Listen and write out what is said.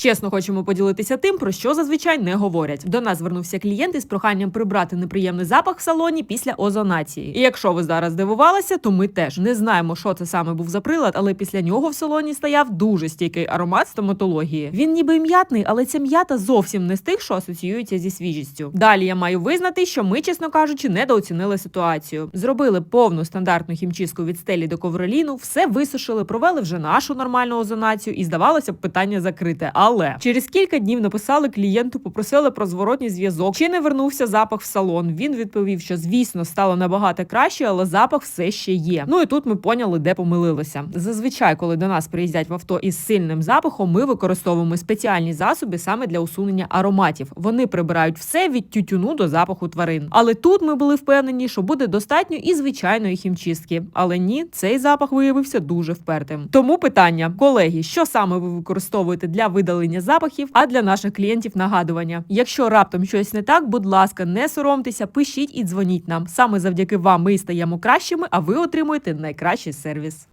Чесно, хочемо поділитися тим, про що зазвичай не говорять. До нас звернувся клієнт із проханням прибрати неприємний запах в салоні після озонації. І якщо ви зараз здивувалися, то ми теж не знаємо, що це саме був за прилад, але після нього в салоні стояв дуже стійкий аромат стоматології. Він ніби м'ятний, але ця м'ята зовсім не з тих, що асоціюється зі свіжістю. Далі я маю визнати, що ми, чесно кажучи, недооцінили ситуацію. Зробили повну стандартну хімчистку від стелі до ковроліну, все висушили, провели вже нашу нормальну озонацію, і здавалося б, питання закрите. Але через кілька днів написали клієнту, попросили про зворотній зв'язок. Чи не вернувся запах в салон? Він відповів, що звісно стало набагато краще, але запах все ще є. Ну і тут ми поняли, де помилилися. Зазвичай, коли до нас приїздять в авто із сильним запахом, ми використовуємо спеціальні засоби саме для усунення ароматів. Вони прибирають все від тютюну до запаху тварин. Але тут ми були впевнені, що буде достатньо і звичайної хімчистки. Але ні, цей запах виявився дуже впертим. Тому питання, колеги, що саме ви використовуєте для видалення запахів, а для наших клієнтів нагадування. Якщо раптом щось не так, будь ласка, не соромтеся, пишіть і дзвоніть нам. Саме завдяки вам ми стаємо кращими, а ви отримуєте найкращий сервіс.